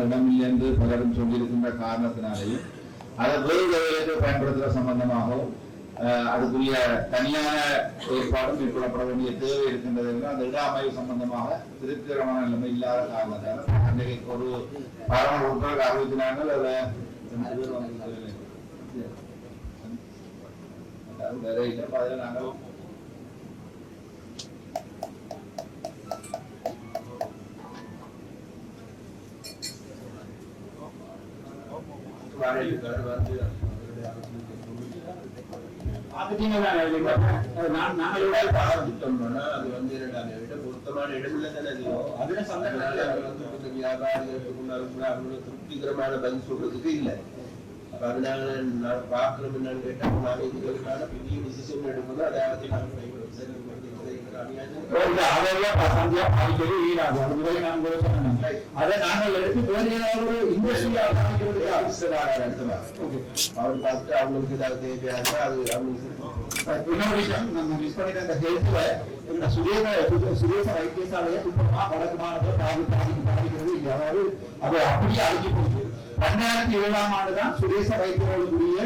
இடம் இல்லை என்று பலரும் சொல்லியிருக்கின்ற காரணத்தினாலேயும் அதை வேறு வேலைக்கு பயன்படுத்துகிற சம்பந்தமாகவும் அதுக்குரிய தனியான ஏற்பாடும் மேற்கொள்ளப்பட வேண்டிய தேவை இருக்கின்றது அந்த இட அமைவு சம்பந்தமாக திருப்திகரமான நிலைமை இல்லாத காரணத்தால் அன்றைக்கு ஒரு பாராளுமன்ற உறுப்பினர் அறிவித்தினார்கள் அதில் ரெண்டு பேர் வந்து சொல்லலை. அது வேற இல்லை அதில் நாங்கள் ஆரம்பித்தோம்னா அது வந்து என்னடாங்க விட பொருத்தமான இடமில்ல தானே அது அதுல அதனால வந்து கொஞ்சம் கூட திருப்திகரமான பதில் சொல்றதுக்கு இல்ல அப்ப அதனால நான் பாக்குறோம் என்னன்னு கேட்டா நாங்க இதுகளுக்கான பெரிய டிசிஷன் எடுக்கணும். அதாவது அதெல்லாம் சந்தியா அடிக்கடி ஈடாகும் அது முதல்ல நான் கூட சொன்னேன். அதை நாங்கள் எடுத்து வேறு ஏதாவது ஒரு இண்டஸ்ட்ரியா அவர் பார்த்து அவங்களுக்கு ஏதாவது தேவையான அது அவங்களுக்கு இன்னொரு விஷயம். நம்ம மிஸ் பண்ணிட்ட இந்த ஹெல்த்ல இந்த சுதேச சுதேச வைத்தியசாலையை சுத்தமா பாதி பாதிக்கு பாதிக்கிறது இல்லை. அதாவது அதை அப்படியே அழிஞ்சு போச்சு ரெண்டாயிரத்தி ஏழாம் ஆண்டு தான் சுதேச வைத்தியர்களுக்குரிய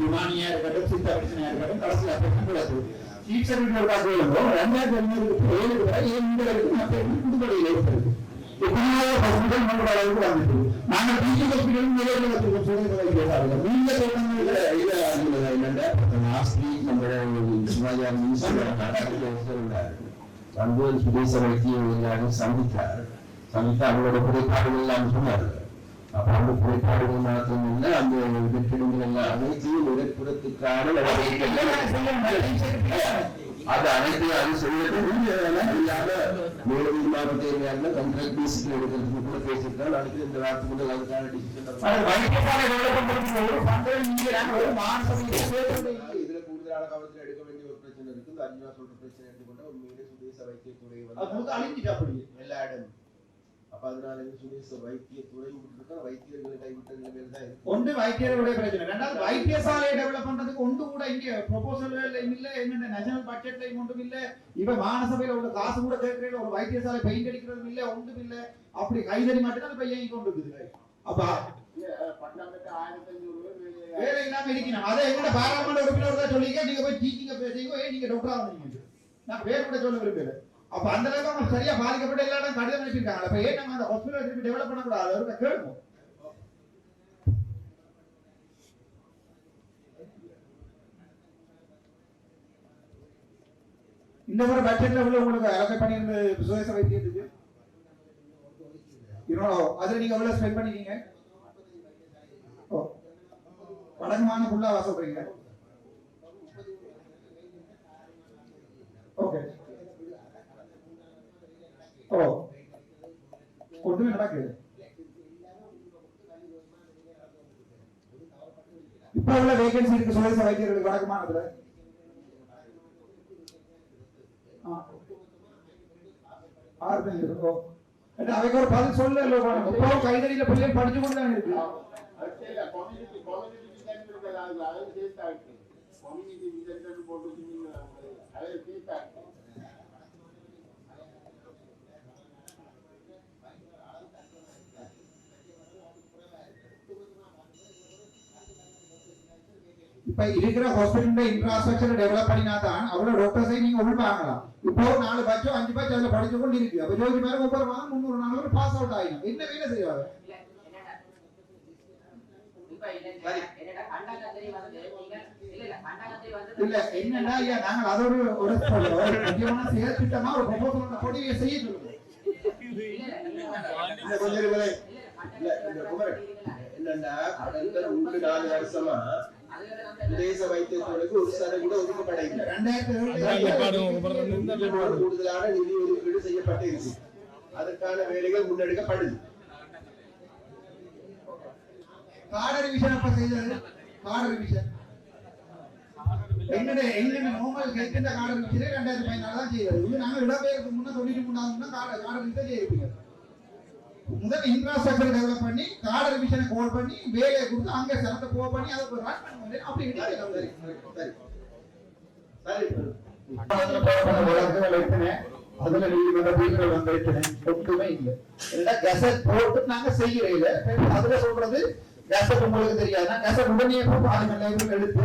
விமானியா இருக்கட்டும் சித்த பிரச்சனையா இருக்கட்டும் கடைசி கிடைச்சது சீஃப் செக்ரட்டரி பார்க்கணும் ரெண்டாயிரத்தி ஐநூறுக்கு ஏழுக்கு வரை ஏன் இந்த ஏற்படுது எத்தனையோ ஹாஸ்பிட்டல் நம்மளோட அளவுக்கு வந்துட்டு நாங்கள் பிஜி ஹாஸ்பிட்டல் நிலையில் வச்சிருக்கோம் சுதேச நீங்க இல்ல அதுல சிவாஜி வந்து சுதேச எல்லாரும் சந்தித்தார் சந்தித்து அவங்களோட குறைபாடுகள் எல்லாம் அப்ப அந்த குறைபாடுகள் மாத்திரம் இல்லை அந்த வெற்றிடங்கள் எல்லாம் அனைத்தையும் நடவடிக்கைகள் அது அனைத்தையும் அது சொல்லிட்டு இல்லாம மேலும் மாவட்ட கண்ட்ராக்ட் பேசிக்கல் எடுக்கிறதுக்கு கூட பேசியிருக்காங்க அடுத்து இந்த வாரத்துக்கு முதல் அதுக்கான இதுல கூடுதலான கவனத்தில் எடுக்க வேண்டிய ஒரு பிரச்சனை இருக்கு அர்ஜுனா சொல்ற பிரச்சனை எடுத்துக்கொண்டா உண்மையிலே சுதேச வைத்தியத்துறை வந்து எல்லா இடம் அப்ப அதனால இந்த சுதேச வைத்தியத்துறை விட்டுருக்கா வைத்தியர்களை கைவிட்ட நிலைமையில தான் இருக்கு. ஒன்று வைத்தியர்களுடைய பிரச்சனை. ரெண்டாவது வைத்தியசாலையை டெவலப் பண்றதுக்கு ஒன்று கூட இங்க ப்ரொபோசல்லையும் இல்ல என்னென்ன நேஷனல் பட்ஜெட்லையும் ஒன்றும் இல்ல. இப்ப மாநசபையில உள்ள காசு கூட கேட்கறது ஒரு வைத்தியசாலை பெயிண்ட் அடிக்கிறதும் இல்ல ஒன்றும் இல்ல. அப்படி கைதறி மட்டும் தான் இப்ப இயங்கி கொண்டு இருக்குது. அப்ப வேலை இல்லாம இருக்கணும். அதை எங்கட பாராளுமன்ற உறுப்பினர் தான் சொல்லிக்க நீங்க போய் டீச்சிங்க பேசுறீங்க ஏன் நீங்க டாக்டரா வந்தீங்க. நான் பேர் கூட சொல்ல விரும்பல. அப்ப அந்த அளவுக்கு அவங்க சரியா பாதிக்கப்பட்ட எல்லா இடம் கடிதம் அனுப்பியிருக்காங்க அப்ப ஏன் நம்ம அந்த ஹாஸ்பிட்டல் திருப்பி டெவலப் பண்ணக்கூடாது? அவருக்கு கேளுவோம் இந்த ஒரு பட்ஜெட்ல உள்ள உங்களுக்கு அலக்கை பண்ணியிருந்த சுதேச வைத்தியம் இருக்கு அதுல நீங்க எவ்வளவு ஸ்பெண்ட் பண்ணிக்கீங்க ஓ. வடக்கு ஃபுல்லா வாசப்படுறீங்க ஓகே. ஓ ஒன்றுமே நடக்குது இப்ப உள்ள வேகன்சி இருக்கு சுதேச வைத்தியர்களுக்கு வடக்கு மாநிலத்துல ஆறு பேர் இருக்கும் அவைக்கு ஒரு பதில் சொல்ல இப்போ கைதறியில படிச்சு கொண்டு தான் இருக்கு இப்ப இருக்கிற ஹாஸ்பிட்டல் இன்ஃப்ராஸ்ட்ரக்சர் டெவலப் பண்ணினா தான் அவ்வளவு டாக்டர்ஸை நீங்க உள் வாங்கலாம் இப்போ நாலு பட்சம் அஞ்சு பட்சம் அதுல படிச்சு கொண்டு இருக்கு. அப்ப ஜோதி மேல ஒவ்வொரு மாதம் முந்நூறு நானூறு பாஸ் அவுட் ஆயிடும். என்ன வேலை செய்வாங்க இல்ல என்னன்னா ஐயா நாங்கள் அது ஒரு முக்கியமான செயல் திட்டமா ஒரு ப்ரொபோசல் கொடியை செய்ய சொல்லுவோம் இல்ல கொஞ்சம் இருங்களே. இல்ல இந்த குமரன். என்னன்னா கடந்த மூன்று நாலு வருஷமா ஒரு ஒதுக்கப்பட இல்லை ரெண்டாயிரத்தி கூடுதலான நிதி ஒதுக்கீடு செய்யப்பட்டிருக்கு. அதற்கான வேலைகள் முன்னெடுக்கப்படுது. கார்டு ரிவிஷன் அப்ப செய்தது கார்டு ரிவிஷன் எங்கட எங்கட நார்மல் ஹெல்த் இந்த கார்டு ரிவிஷன் ரெண்டாயிரத்தி பதினாலு தான் செய்வது இது நாங்க இடம்பெயர்க்கு முன்ன மூணாவது கார்டு கார்டு ரிவிஷன் செய்யிருப்பீங்க முதல் இன்ஃப்ராஸ்ட்ரக்சர் டெவலப் கார்டு ரிவிஷனை கோல் பண்ணி வேலையை கொடுத்து அங்க சிறந்த போ பண்ணி அதை ஒரு ரன் பண்ணி அப்படி எடுத்தேன் அதுல நீதிமன்ற தீர்ப்புகள் வந்திருக்கிறேன் ஒன்றுமே இல்லை. இல்லைன்னா கெசட் போட்டு நாங்க செய்யறையில அதுல சொல்றது கெசட் உங்களுக்கு தெரியாது. கெசட் உடனே ஆளுங்க லைப்ரரி எடுத்து.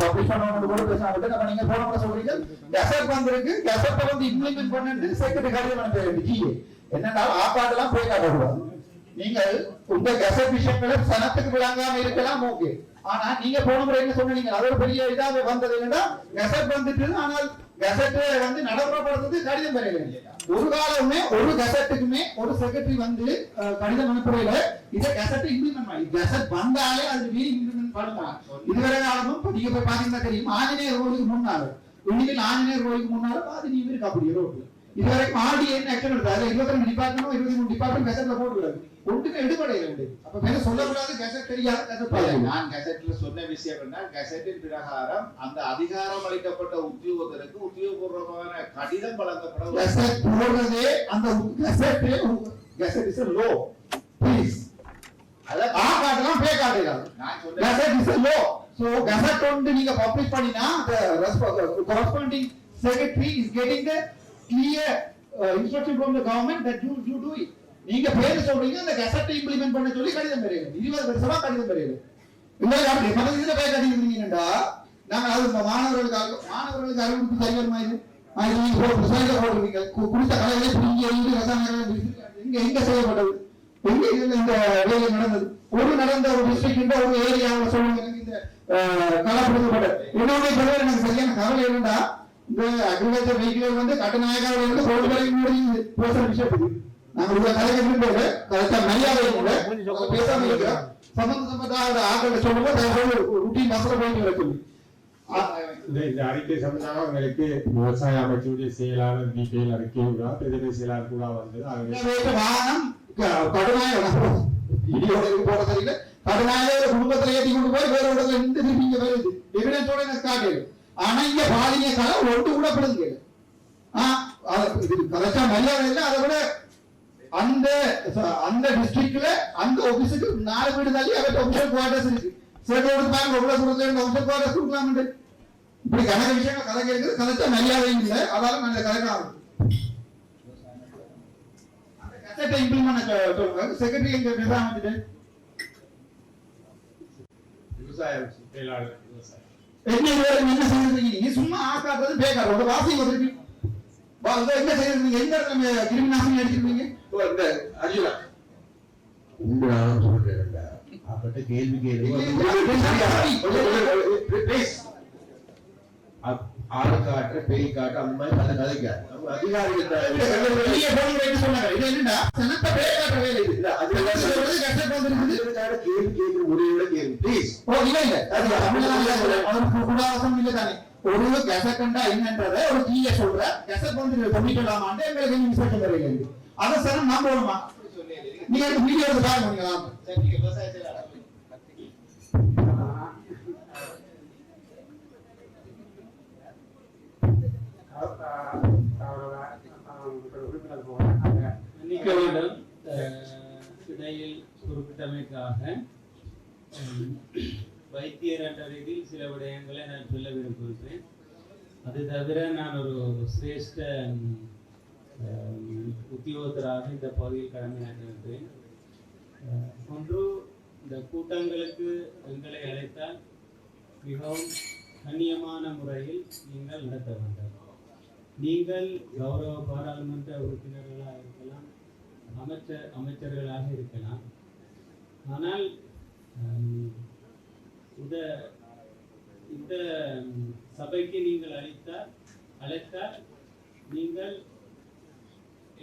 பப்ளிஷ் பண்ணணும் கூட பேசாம விட்டு நம்ம நீங்க போன முறை சொல்றீங்க. கெசட் வந்திருக்கு. கெசட்டை வந்து இம்ப்ளிமெண்ட் பண்ணிட்டு செக்ரட்டரி காரியம் வேண்டிய ஜிஏ. என்னன்னா ஆப்பாடெல்லாம் போய் காட்டக்கூடாது. நீங்கள் உங்க கெசட் விஷயங்களை சனத்துக்கு விளங்காம இருக்கலாம் ஓகே ஆனா நீங்க போன முறை என்ன சொன்னீங்க? அது ஒரு பெரிய இதாக வந்தது என்னன்னா கெசட் வந்துட்டு ஆனால் கெசட் வந்து நடைமுறைப்படுத்துறது கடிதம் பெறல ஒரு காலமே ஒரு கசட்டுக்குமே ஒரு செக்ரட்டரி வந்து கடிதம் அனுப்புறையில இதை கசட்டு இன்னும் கசட் கெசட் வந்தாலே அது மீறி இம்ப்ளிமெண்ட் பண்ணலாம். இதுவரை காலமும் இப்ப நீங்க போய் பாத்தீங்கன்னா தெரியும் ஆஞ்சநேயர் கோயிலுக்கு முன்னாள் இன்னைக்கு ஆஞ்சநேயர் கோயிலுக்கு முன்னாலும் அது நீ இருக்கு அப்படி ரோட்ல? இதுவரைக்கும் ஆடி என்ன ஆக்ஷன் எடுத்தாரு அதுல இருபத்தி ரெண்டு டிபார்ட்மெண்ட் இருபத்தி மூணு டிபார்ட்மெண்ட் கெசட்ல போட்டுருக்காரு ஒன்றுமே எடுபடையில உண்டு அப்ப மேல சொல்லக்கூடாது கெசட் தெரியாது கெசட் நான் கசெட்ல சொன்ன விஷயம் என்ன கசெட்டின் பிரகாரம் அந்த அதிகாரம் அளிக்கப்பட்ட உத்தியோகத்தருக்கு உத்தியோகபூர்வமான கடிதம் வழங்கப்பட வேண்டும். கெசட் போடுறதே அந்த gazette gazette is low please அதான் ஆ காட்டலாம் பே காட்டுறாங்க நான் சொன்ன Gazette is a law. So Gazette வந்து நீங்க பப்ளிஷ் பண்ணினா secretary is getting the clear uh, instruction from the government that you you do it. நீங்க பேர் சொல்றீங்க அந்த கெசட்டை இம்ப்ளிமெண்ட் பண்ண சொல்லி கடிதம் பெறுங்க. இருபது வருஷமா கடிதம் பெறுங்க. இந்த அப்படி மற்ற இதுல பேர் கடிதம் நாங்க அது மாணவர்களுக்காக மாணவர்களுக்கு அறிவிப்பு மாணவர்களுக்கு அறிவுறுத்தி இது நீங்க போட்டு போடுறீங்க கு- குடித்த எங்க செய்யப்பட்டது எங்க இதுல இந்த வேலை நடந்தது? ஒரு நடந்த ஒரு டிஸ்ட்ரிக்ட் ஒரு ஏரியாவில் சொல்லுங்க. இந்த கலப்படுத்தப்பட்ட என்னுடைய எனக்கு சரியான கவலை என்னடா இந்த அக்ரிகல்ச்சர் வந்து கட்டுநாயகாவில் இருந்து பொருட்களை முடியுது பேசுற விஷயத்துக்கு நாங்க உள்ள கலைஞர்கள் போது கரெக்டா மரியாதை கூட பேசாம இருக்கிறோம். சம்பந்த சம்பந்த ஆட்களை சொல்லும்போது தயவுசெய்து ருட்டீன் மசல போய் வர சொல்லி இந்த இந்த அறிக்கை சம்பந்தமாக உங்களுக்கு விவசாய அமைச்சருடைய செயலாளர் டீட்டெயில் அறிக்கை கூட பிரதிநிதி செயலாளர் கூட வந்து ஆகவே வீட்டு வாகனம் போட தெரியல. கடுமையாக குடும்பத்துல கொண்டு போய் வேற இடத்துல இருந்து திருப்பி இங்க வருது. எவிடன்ஸோட எனக்கு காட்டு ஆனா இங்க பாலிங்க கலை ஒன்று கூட படுங்க கரெக்டா மரியாதை இல்லை அதை விட அந்த அந்த டிஸ்ட்ரிக்ட்ல அந்த ஆபீஸுக்கு நாலு வீடு தள்ளி அவர்கிட்ட ஒபிஷியல் குவார்டர்ஸ் இருக்கு. சேர்த்து கொடுத்து பாருங்க எவ்வளவு தூரத்துல இருந்து ஒபிஷியல் குவார்டர்ஸ் கொடுக்கலாம்னு இப்படி கணக்கு விஷயங்கள் கதை கேட்குது கதைச்சா மரியாதையும் இல்லை அதால நான் இதை கதைக்கலாம் இம்ப்ளிமெண்ட் சொல்லுங்க. செக்ரட்டரி எங்க நிர்வாகம் விவசாய செயலாளர். என்ன என்ன செய்திருக்கீங்க நீங்க சும்மா ஆக்காட்டுறது பேக்காரு ஒரு வாசிங்க திருப்பி வா, இதோ என்ன செய்திருக்கீங்க எந்த இடத்துல கிருமி நாசினி அடிச்சிருக்கீங்க இந்த அடியில உண்டு நானும் சொல்றேன் அப்பட்ட கேள்வி Please. ஆள் காட்டுற பேய் காட்டுற அந்த மாதிரி கதை கதைக்காது ஒரு கெசக்கண்டா என்னன்றத ஒரு தீய சொல்ற. கெசக் வந்து பண்ணிக்கலாமான்னு எங்களுக்கு இன்ஸ்பெக்ஷன் தெரியல அதை சார் நான் போடுமா நீங்க வீடியோ பாருங்க அஹ், இடையில் குறிப்பிட்டமைக்காக வைத்தியர் என்ற ரீதியில் சில விடயங்களை நான் சொல்ல விரும்புகிறேன். அது தவிர நான் ஒரு சிரேஷ்ட உத்தியோகத்தராக இந்த பகுதியில் கடமையாற்றுகின்றேன் அஹ், ஒன்று இந்த கூட்டங்களுக்கு எங்களை அழைத்தால் மிகவும் கண்ணியமான முறையில் நீங்கள் நடத்த வேண்டும். நீங்கள் கௌரவ பாராளுமன்ற உறுப்பினர்களாக இருக்கலாம் அமைச்சர் அமைச்சர்களாக இருக்கலாம். ஆனால் இந்த இந்த சபைக்கு நீங்கள் அளித்தால் அழைத்தால் நீங்கள்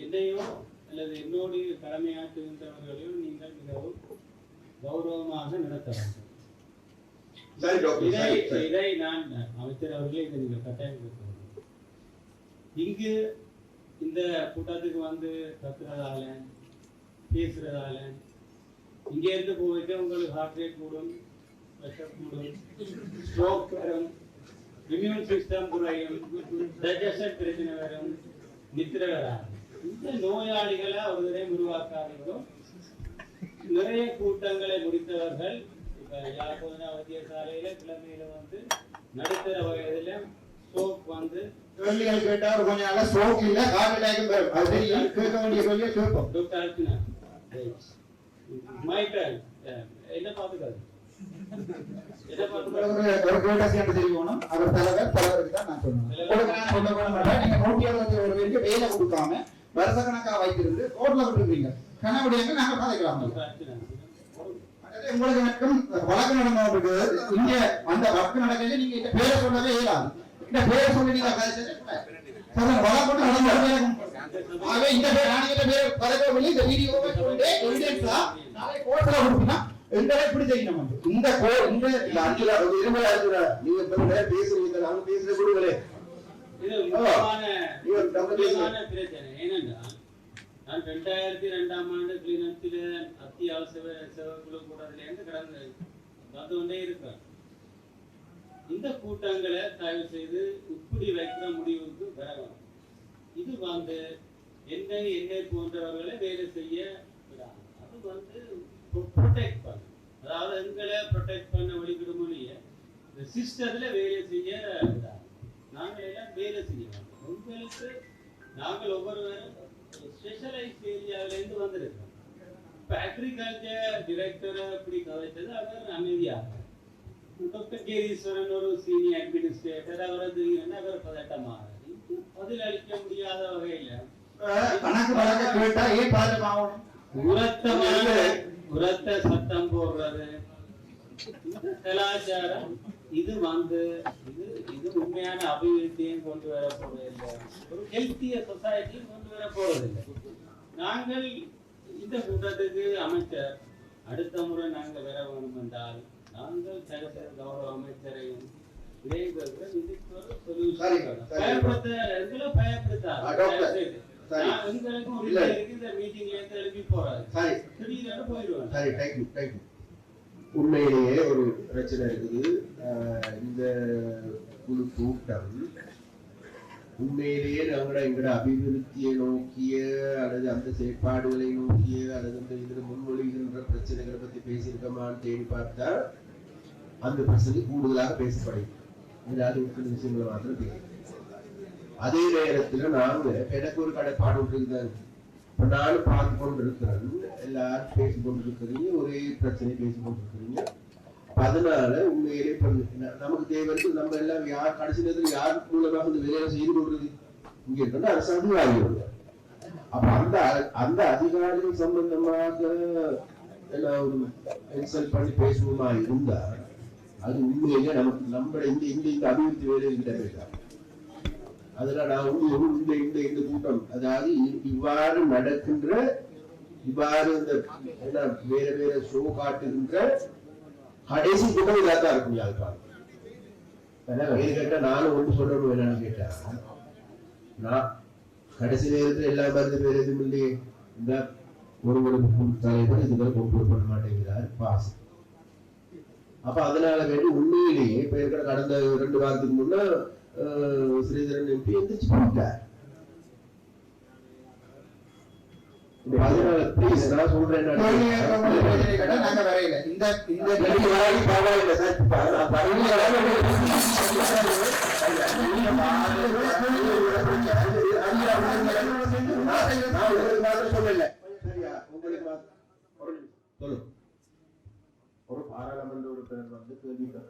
என்னையோ அல்லது என்னோடு கடமையாற்றுகின்றவர்களையோ நீங்கள் மிகவும் கௌரவமாக நடத்த வேண்டும் சரி இதை இதை நான் அமைச்சர் அவர்களே இதை நீங்கள் கட்டாயம். இங்கு இந்த கூட்டத்துக்கு வந்து கத்துறதால பேசுறதால இங்கே இருந்து போயிட்டு உங்களுக்கு ஹார்ட் ரேட் கூடும் ப்ரெஷர் கூடும் ஸ்ட்ரோக் வரும் இம்யூன் சிஸ்டம் குறையும் டைஜஷன் பிரச்சனை வரும் நித்திர வராது இந்த நோயாளிகளை ஒரு தடவை நிறைய கூட்டங்களை முடித்தவர்கள் யார் யாழ்ப்பாண வைத்தியசாலையில் கிழமையில வந்து நடுத்தர வயதில் ஸ்ட்ரோக் வந்து கேள்விகள் கேட்டா ஒரு கொஞ்ச நாளா ஸ்ட்ரோக் இல்ல ஹார்ட் அட்டாக்கும் வரும். அது தெரியும் கேட்க வேண்டிய கேள்வியை கேட்போம். என்ன பார்த்துக்காது? ஒரு கேட்டசி என்று தெரியணும் அவர் தலைவர் தலைவருக்கு தான் நான் உங்களுக்கு நான் சொல்ல கூட மாட்டேன் நீங்க நூற்றி அறுபத்தி ஒரு பேருக்கு வேலை கொடுக்காம வருஷ கணக்கா வைத்திருந்து ரோட்ல விட்டுருக்கீங்க கனவுடையங்க நாங்க பாதைக்கலாம் உங்களுக்கு. வழக்கு நடந்து இங்க அந்த வழக்கு நடக்கையில நீங்க பேரை சொல்லவே இயலாது. இந்த பேரை சொல்லி நீங்க நடந்து ஆகவே இந்த பேர் நாளைக்கு பேர் பதக்கவில்லை இந்த வீடியோவை கொண்டு எவிடன்ஸா நாளை கோர்ட்ல கொடுப்பினா எங்களை இப்படி செய்யணும் வந்து. இந்த கோ இந்த இல்ல ஒரு இருமல் அர்ஜுனா நீங்க இப்ப நேரம் பேசுறீங்க நாங்க பேசுற கொடுங்களே ஏனென்றால் நான் ரெண்டாயிரத்தி ரெண்டாம் ஆண்டு கிளிநத்தில் அத்தியாவசிய சேவைக்குழு கூட்டத்திலேருந்து கடந்து வந்து கொண்டே இந்த கூட்டங்களை தயவு செய்து இப்படி வைக்கிற முடிவுக்கு வர இது வந்து என்னை என்னை போன்றவர்களை வேலை செய்ய விடாது. அது வந்து ப்ரொடெக்ட் பண்ணும் அதாவது எங்களை ப்ரொடெக்ட் பண்ண வழிகிற மொழியை இந்த சிஸ்டத்தில் வேலை செய்ய விடாது. நாங்கள் எல்லாம் வேலை செய்யணும் உங்களுக்கு நாங்கள் ஒவ்வொருவரும் ஸ்பெஷலைஸ் ஏரியாவிலேருந்து வந்திருக்கோம் இப்போ அக்ரிகல்ச்சர் டிரெக்டரை இப்படி கதைச்சது அவர் அமைதியாக டாக்டர் கேதீஸ்வரன் ஒரு சீனியர் அட்மினிஸ்ட்ரேட்டர் அவரை தெரியும்னா அவர் பதட்டமாக பதில் அளிக்க முடியாத வகையில். கணக்கு வழக்க கேட்டா ஏன் பாதகமாகணும் உரத்தமான உரத்த சத்தம் போடுறது. கலாச்சாரம் இது வந்து இது இது உண்மையான அபிவிருத்தியும் கொண்டு வர போறதில்லை ஒரு ஹெல்த்திய சொசைட்டியும் கொண்டு வர போறதில்லை நாங்கள் இந்த கூட்டத்துக்கு அமைச்சர் அடுத்த முறை நாங்கள் வர வேணும் என்றால் நாங்கள் சகசர கௌரவ அமைச்சரையும் உண்மையிலேயே ஒரு பிரச்சனை இருக்குது. இந்த குழு கூட்டம் உண்மையிலேயே நம்மளோட எங்களோட அபிவிருத்தியை நோக்கிய அல்லது அந்த செயற்பாடுகளை நோக்கிய அல்லது அந்த இதுல முன்மொழிகின்ற பிரச்சனைகளை பத்தி பேசியிருக்கோமான்னு தேடி பார்த்தா அந்த பிரச்சனை கூடுதலாக பேசப்படுகிறது ஏதாவது இருக்கிற விஷயங்களை மாத்திரம் பேசும் அதே நேரத்துல நாங்க எனக்கு ஒரு கடப்பாடு இருக்குதான் இப்ப நானும் பார்த்து கொண்டு இருக்கிறேன் எல்லாரும் பேசி கொண்டு இருக்கிறீங்க ஒரே பிரச்சனை பேசி கொண்டு இருக்கிறீங்க அதனால உண்மையிலே நமக்கு தேவை நம்ம எல்லாம் யார் கடைசி நேரத்தில் யார் மூலமாக இந்த வேலையை செய்து கொள்றது இங்க இருக்கிற அரசாங்கம் அதிகாரிகள் அப்ப அந்த அ- அந்த அதிகாரிகள் சம்பந்தமாக எல்லாம் ஒரு இன்சல்ட் பண்ணி பேசுவோமா இருந்தா அது உண்மையிலே நமக்கு நம்ம இந்த இந்த இந்த அபிவிருத்தி வேலைகிட்ட போயிட்டாங்க அதுல நான் வந்து இந்த இந்த இந்த கூட்டம். அதாவது இவ்வாறு நடக்கின்ற இவ்வாறு இந்த என்ன வேற வேற ஷோ காட்டுகின்ற கடைசி கூட்டம் இதாத்தான் இருக்கும் யாருக்காக வெளியே கேட்டா நானும் ஒன்று சொல்லணும் என்னன்னு கேட்டா நான் கடைசி நேரத்துல எல்லா மருந்து பேர் எதுவும் இல்லையே. இந்த ஒருவருக்கு தலைவர் இதுவரை கொண்டு பண்ண மாட்டேங்கிறார் பாஸ் அப்ப அதனால வேண்டி உண்மையிலேயே இப்ப இருக்கிற கடந்த ரெண்டு வாரத்துக்கு முன்ன ஸ்ரீதரன் எம்பி எந்திரிச்சு போயிட்டார் அதனால ப்ளீஸ் நான் சொல்றேன் நாங்க வரையில இந்த இந்த பரவாயில்லை. சார் உங்களுக்கு சொல்லல. சரியா? ஒரு பாராளுமன்ற உறுப்பினர் வந்து கேள்வி கேட்க